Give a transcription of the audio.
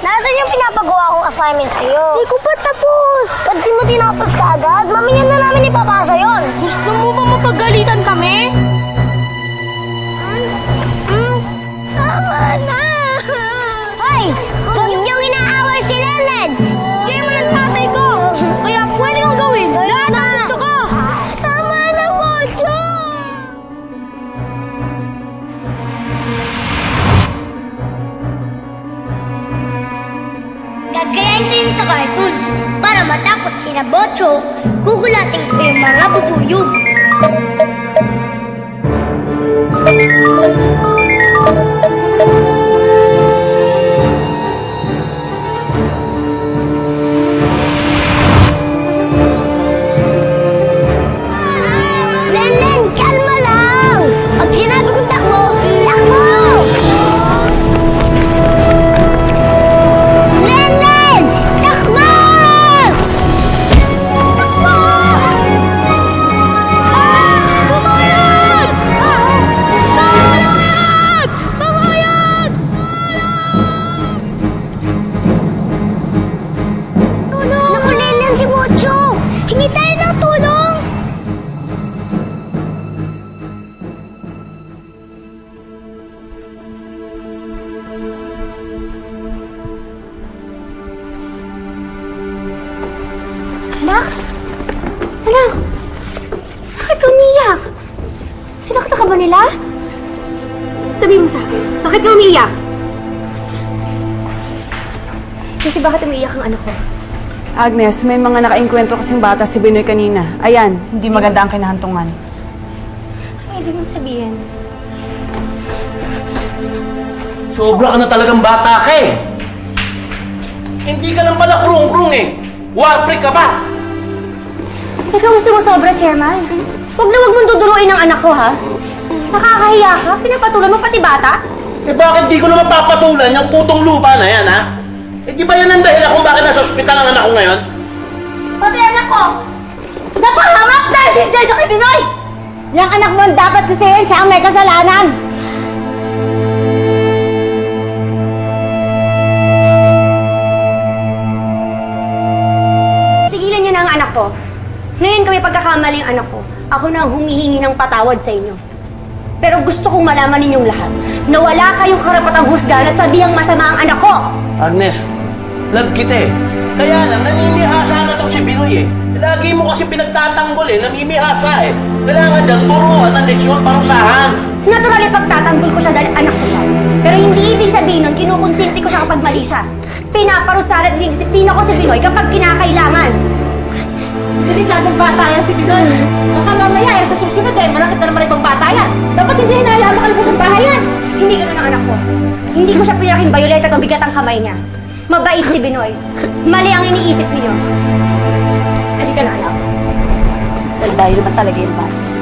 Nasaan yung pinapagawa kong assignment sa'yo? Hindi ko pa tapos. Ba't di mo tinapos ka agad? Mamaya na namin ipapasa yon. Gusto mo ba mapagalitan kami? Tama na! Hoy! Gagayain ko sa cartoons para matakot sila Bocho. Gugulatin ko yung mga bubuyog. Nila? Sabihin mo sa, bakit ka umiiyak? Kasi bakit umiiyak ang anak ko? Agnes, may mga nakainkwentro kasing bata si Binoy kanina. Ayan, hindi maganda ang kinahantungan. Ang ibig mong sabihin? Sobra ka na talagang bata ka eh. Hindi ka lang pala krung-krung eh. War freak ka pa. Ikaw gusto mo sobra, Chairman? Huwag na huwag mong duduruin ang anak ko, ha? Nakakahiya ka? Pinapatulan mo pati bata? Eh bakit di ko naman papatulan yung kutong lupa na yan ha? Eh di ba yan ang dahilan kung bakit nasa ospital ang anak ko ngayon? Pati anak ko! Napahamak dahil din dyan kay Binoy! Yung anak mo dapat sisihin siya ang may kasalanan. Tigilan niyo na ang anak ko. Ngayon kami pagkakamaling anak ko. Ako na ang humihingi ng patawad sa inyo. Pero gusto kong malaman ninyong lahat na wala kayong karapatang husgahan at sabihang masama ang anak ko. Agnes, love kita eh. Kaya lang, namimihasa na tong si Binoy eh. Lagi mo kasi pinagtatanggol eh, namimihasa eh. Kailangan dyan, turuan ng leksyon, parusahan. Natural pagtatanggol ko siya dahil anak ko siya. Pero hindi ibig sabihin nun kinukonsinti ko siya kapag mali siya. Pinaparusahan at dinisiplina ko si Binoy kapag kinakailangan. Delikadong bata yan si Binoy. Baka mamaya bayoleta at mabigat ang kamay niya. Mabait si Binoy. Mali ang iniisip niyo. Halika na, anak. Sa dahil naman talaga yung bata.